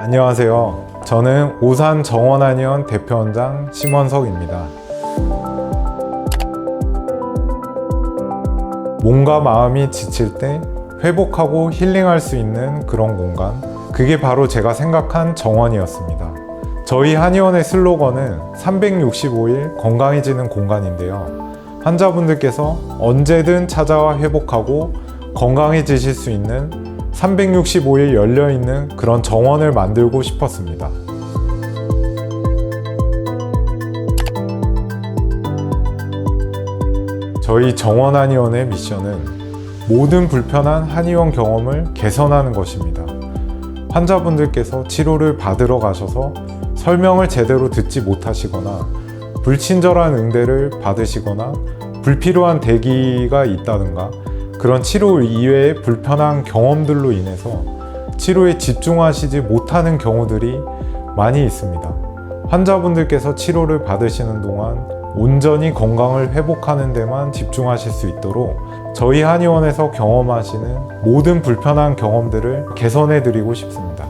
안녕하세요. 저는 오산 정원한의원 대표원장 심원석입니다. 몸과 마음이 지칠 때 회복하고 힐링할 수 있는 그런 공간. 그게 바로 제가 생각한 정원이었습니다. 저희 한의원의 슬로건은 365일 건강해지는 공간인데요. 환자분들께서 언제든 찾아와 회복하고 건강해지실 수 있는 365일 열려있는 그런 정원을 만들고 싶었습니다. 저희 정원 한의원의 미션은 모든 불편한 한의원 경험을 개선하는 것입니다. 환자분들께서 치료를 받으러 가셔서 설명을 제대로 듣지 못하시거나 불친절한 응대를 받으시거나 불필요한 대기가 있다든가 그런 치료 이외의 불편한 경험들로 인해서 치료에 집중하시지 못하는 경우들이 많이 있습니다. 환자분들께서 치료를 받으시는 동안 온전히 건강을 회복하는 데만 집중하실 수 있도록 저희 한의원에서 경험하시는 모든 불편한 경험들을 개선해 드리고 싶습니다.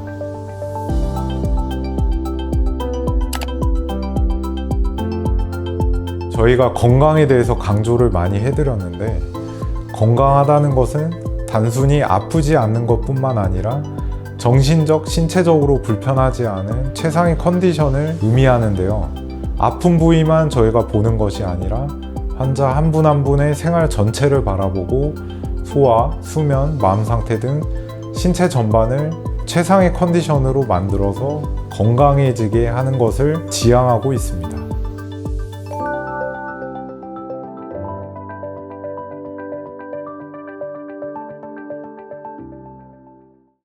저희가 건강에 대해서 강조를 많이 해드렸는데 건강하다는 것은 단순히 아프지 않는 것뿐만 아니라 정신적, 신체적으로 불편하지 않은 최상의 컨디션을 의미하는데요. 아픈 부위만 저희가 보는 것이 아니라 환자 한 분 한 분의 생활 전체를 바라보고 소화, 수면, 마음 상태 등 신체 전반을 최상의 컨디션으로 만들어서 건강해지게 하는 것을 지향하고 있습니다.